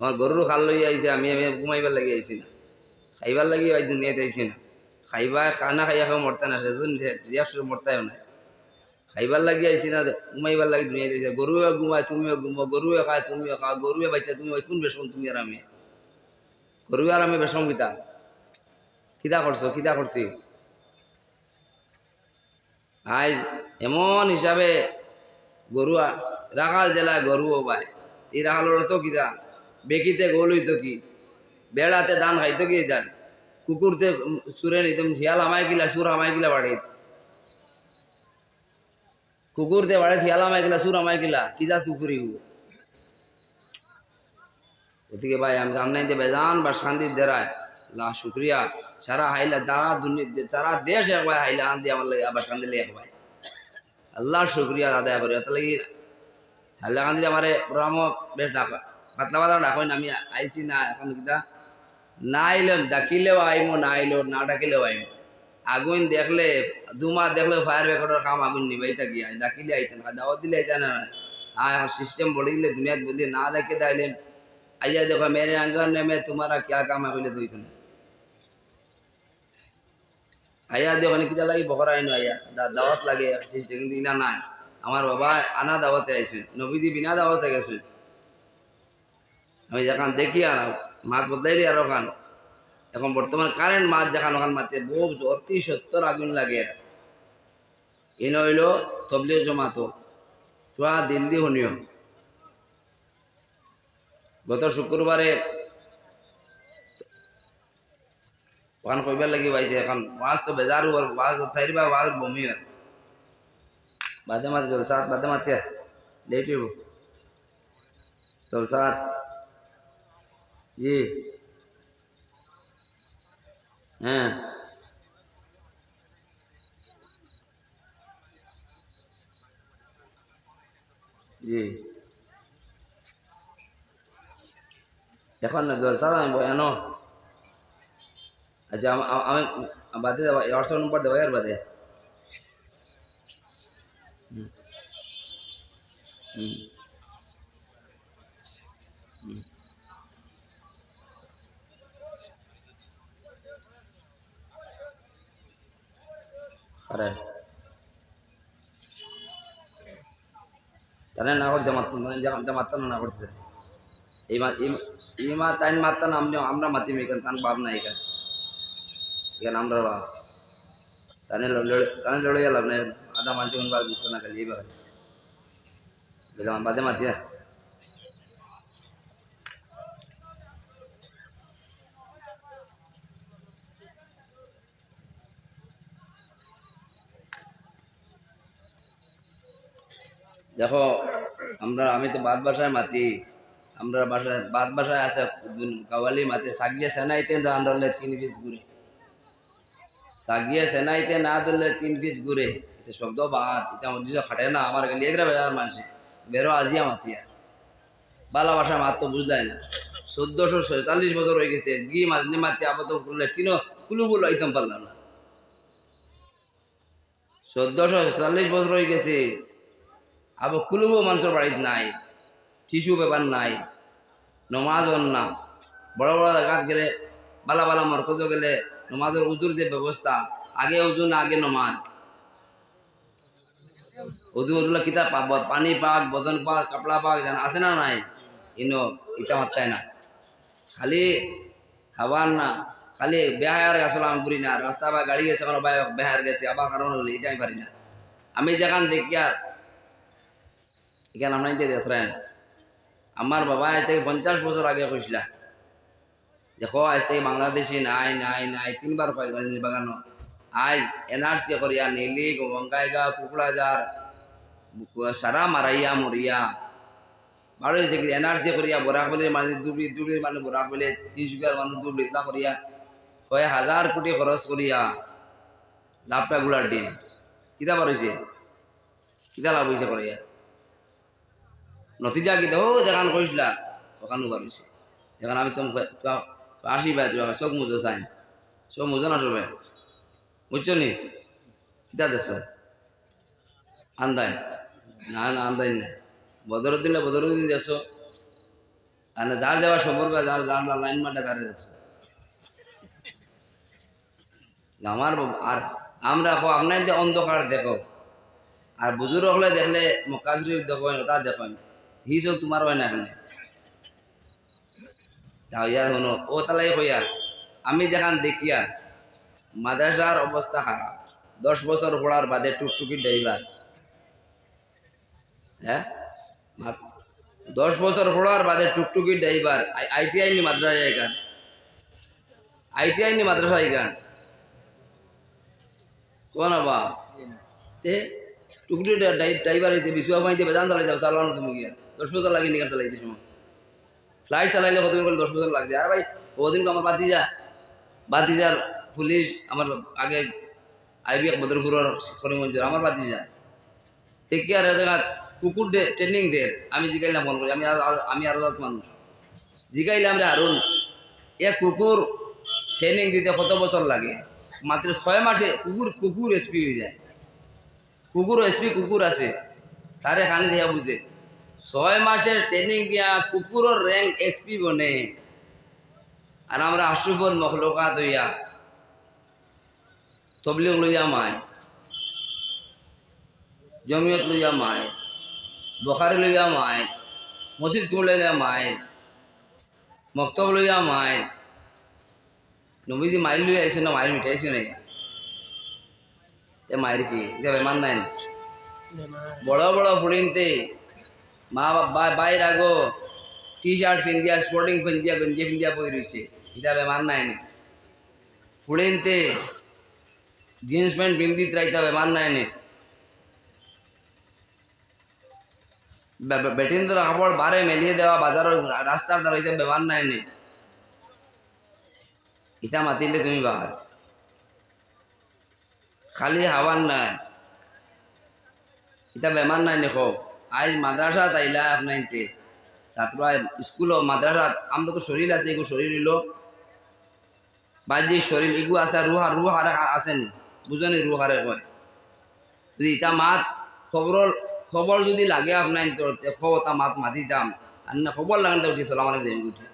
আমার গরুর খাল লই আইছে আমি আমি ঘুমাইবার লাগি আইছি না। খাইবার লাগি আইছি নিয়ে আইছি না। খাইবা খানা খাইয়া খাও মরতে না সেদিন মরতেও নাই। খাইবার লাগি আইছি না ঘুমাইবার লাগি দুনিয়া দিয়েছে গরুয়ে ঘুমায়, তুমিও ঘুমো গরুয়ে খায়, তুমিও খাও গরুয়ে বাচ্চা তুমি কোন বেশম তুমি আর আমি? গরুয়ে আর আমি বেশম কিতা কিতা করছ কিতা করছি আজ এমন হিসাবে গরু আ- রাখাল জেলায় গরুও পায়। এই রাখালোর তো কিতা? বেকিতে গোল হইতো কি? বেড়াতে ধান খাইতো কি ধান? কুকুরতে সুরে নিতাম, শিয়াল আমায় গিলা সুর আমায় গিলা বাড়ি কুকুরতে বাড়ে, শিয়াল আমায় গিলা সুর আমায় গিলা কি যা কুকুরি ওদিকে ভাই, আমি জানাই যে বেজান বা শান্তি দেরায় লা শুক্রিয়া। সারা হাইলা দাঁড়া, দুনিয়া, সারা দেশ একবার হাইলা আন দিয়ে আমার লাগে, আবার কান্দি লেখ ভাই। আল্লাহ শুক্রিয়া আদায় করি। তার লাগি হাইলা কান্দি আমার প্রোগ্রাম বেশ ডাকা। ফাতনা বাদাম রাখেন আমি আইসি না এখন কিতা না আইলে ডাকিলেও আইম না আইলো না ডাকিলেও আইম আগুন দেখলে দুমা দেখলে ফায়ার ব্রেকেটের কাম আগুন নিবাই থাকি ডাকিলে আইতেন দাওয়াত দিলে আইতেন আর সিস্টেম বলে দিলে দুনিয়াত বলি না দেখে তাইলে আইয়া দেখো মেরে আঙ্গার নেমে তোমারা কে কাম আগুলে ধুইত না আইয়া দেখো নাকি কিছু লাগে বকরা আইন আইয়া দাওয়াত লাগে সিস্টেম কিন্তু না আমার বাবা আনা দাওয়াতে আইসেন নবীজি বিনা দাওয়াতে গেছে আমি যখন দেখি আর মাছ বদলাইলি আর ওখান, এখন বর্তমান কারেন্ট মাছ যখন ওখান মাতে বহু অতি সত্তর আগুন লাগে। ইন হইল তবলিও জমাতো তোয়া দিল দি শুনিও। গত শুক্রবারে ওখান কইবার লাগি পাইছে, এখন মাছ তো বেজার হওয়ার মাছ চাইবা মাছ বমি হয়। বাদে মাছ জলসাত, বাদে মাতে লেট হইব। জলসাত জি। হ্যাঁ। জি। এখন না জলসাত আমি বয়ানো আচ্ছা আমি বাদে দেওয়া হোয়াটসঅ্যাপ নম্বর দেওয়া আর বাদে। হুম। হুম। হুম। আরে। তাহলে না করতে মারতাম মারতাম না করতে। এই মা তাই মারতাম আমরা আমরা মাতিম এখানে তান বাপ না এখানে। এখানে আমরা বাপ। তানে তানে লড়ে গেলাম, না, আধা মানুষ বার না, খালি এইবার বাদে মাতিয়া দেখো, আমরা, আমি তো বাদ বাসায় মাতি, আমরা বাসায়, বাদ বাসায় আছে কাওয়ালি মাতি, সাগিয়ে সেনাইতে দান ধরলে তিন পিস ঘুরে। সাগিয়ে সেনাইতে না ধরলে তিন পিস ঘুরে। এটা শব্দ বাদ, এটা আমার খাটে না, আমার গেলে এগরা বেজার মানুষে বেরো আজিয়া মাতিয়া বালা ভাষা মাত তো বুঝলাই না। চোদ্দশো ছয়চল্লিশ বছর হয়ে গেছে, গি মাজনি মাতি, আপাতত করলে চিনো কুলু বলো আইতাম পারলাম না। চোদ্দশো ছয়চল্লিশ বছর হয়ে গেছে আবার কুলুবো মানুষের বাড়িতে নাই টিস্যু পেপার নাই নমাজ না। বড় বড় জায়গাত গেলে, বালা বালা মরকজও গেলে নমাজের উজুর যে ব্যবস্থা, আগে উজু না আগে নমাজ। উদু উদুলা কিতাব পাব পানি পাক, বদন পাক, কাপড়া পাক জান আছে না নাই ইনো ইটা মাত্তায় না। খালি হাওয়ার না, খালি বেহায়ার আসলাম করি না, রাস্তা বা গাড়ি গেছে কোনো বেহায়ার গেছে, আবার কারণ হলে এটা আমি পারি না। আমি যেখান দেখি আর এখানে নিতে দেখলেন আমার বাবা আজ থেকে পঞ্চাশ বছর আগে কইসলা দেখো আজ থেকে বাংলাদেশি নাই নাই নাই, তিনবার কয় বাগানো। আজ এনআরসি করিয়া নীলি বঙ্গাইগা কুকুড়াজার সারা মারাইয়া মরিয়া। ভালো হয়েছে কি এনআরসি করিয়া বরাক বলে মানে দুবলি দুবলি মানে বরাক বলে তিনশুকিয়ার মানুষ দুবলি, এটা করিয়া কয় হাজার কোটি খরচ করিয়া লাভটা গুলার ডিম কিতা বার হয়েছে কিতা লাভ হয়েছে করিয়া? নতিজা কি ও দেখান কইসলা ওখানে হয়েছে এখন আমি তুমি আসি ভাই। তুমি চোখ মুজো চাই। চোখ মুজো না সবে বুঝছ নি? কিতা দেখছ? আন্দাই না না আন্দাই নাই। বদরুদ্দিন বদরুদ্দিন দেখছ? আর যার যাওয়ার সম্পর্ক যার যার লাইন মাঠে তারে যাচ্ছে আমার আর আমরা দেখো আপনার যে অন্ধকার দেখো আর বুজুর্গ হলে দেখলে মক্কাজুরির দেখো তা দেখো হি সব তোমার হয় না এখানে। ইয়া শোনো, ও তালাই হইয়া আমি যেখান দেখিয়া মাদ্রাসার অবস্থা খারাপ। দশ বছর পড়ার বাদে টুকটুকি ড্রাইভার। হ্যাঁ? দশ বছর পড়ার বাদে টুকটুকি ড্রাইভার আইটিআই নি মাদ্রাসা এখান। আইটিআই নি মাদ্রাসা এখান। কোন বা তে টুকটুকি ড্রাইভার হইতে বিশুয়া পাইতে বেদান চালাই যাও চালানো তুমি গিয়া। দশ বছর লাগে নিকাল চালাইতে সময়। ফ্লাইট চালাইলে কত করে দশ বছর লাগছে। আর ভাই ওদিন আমার বাতিজা। বাতিজার পুলিশ আমার আগে আইবি বদরপুরের করিমগঞ্জের আমার বাতিজা। দেখি আর দেখা কুকুর দে ট্রেনিং দে আমি জিগাইলাম ফোন করি। আমি আমি আরও মানুষ। জিগাইলাম রে আরুন এ কুকুর ট্রেনিং দিতে কত বছর লাগে? মাত্র ছয় মাসে কুকুর কুকুর এসপি হয়ে যায়। কুকুর এসপি কুকুর আছে। তারে খানি দিয়া বুঝে ছয় মাসের ট্রেনিং দিয়া কুকুরের র্যাঙ্ক এসপি বনে। আর আমরা আশুফল মখলকাত হইয়া তবলিগ লইয়া মায় জমিয়ত লইয়া মায় বখারি লইয়া মায় মসজিদ কুম লইয়া মায় মক্তব লইয়া মায় নবীজি মাইল লইয়া আইসে না, মাইল মিটাইছে না? এ মায়ের কি? বেমান নাই বড় বড় ফুড়িনতে মা বাবা বাইর আগো টি শার্ট পিন্ধিয়া স্পোর্টিং পিন্ধিয়া গঞ্জি পিন্ধিয়া বই রয়েছে এটা বেমার নাই ফুড়িনতে জিন্স প্যান্ট পিন্ধি ত্রাইতা বেমার নাই নি। বেটিন তো কাপড় বারে মেলিয়ে দেওয়া বাজারের রাস্তার দ্বারা বেমার নাই নি। ইটা মাতিলে তুমি বাহার। খালি হাওয়ার নাই। এটা বেমার নাই দেখো। আজ মাদ্রাসা তাইলা আপনাইতে ছাত্র স্কুল মাদ্রাসা আমরা তো শরীর আছে এগু শরীর হইল বাহ্যিক শরীর এগু আছে রুহা রুহ হারে আছেন বুঝনি রুহ হারে কয়। যদি ইটা মাত খবর খবর যদি লাগে আপনার খবর মাত মাতিতাম আর না খবর লাগান উঠি আলাইকুম উঠে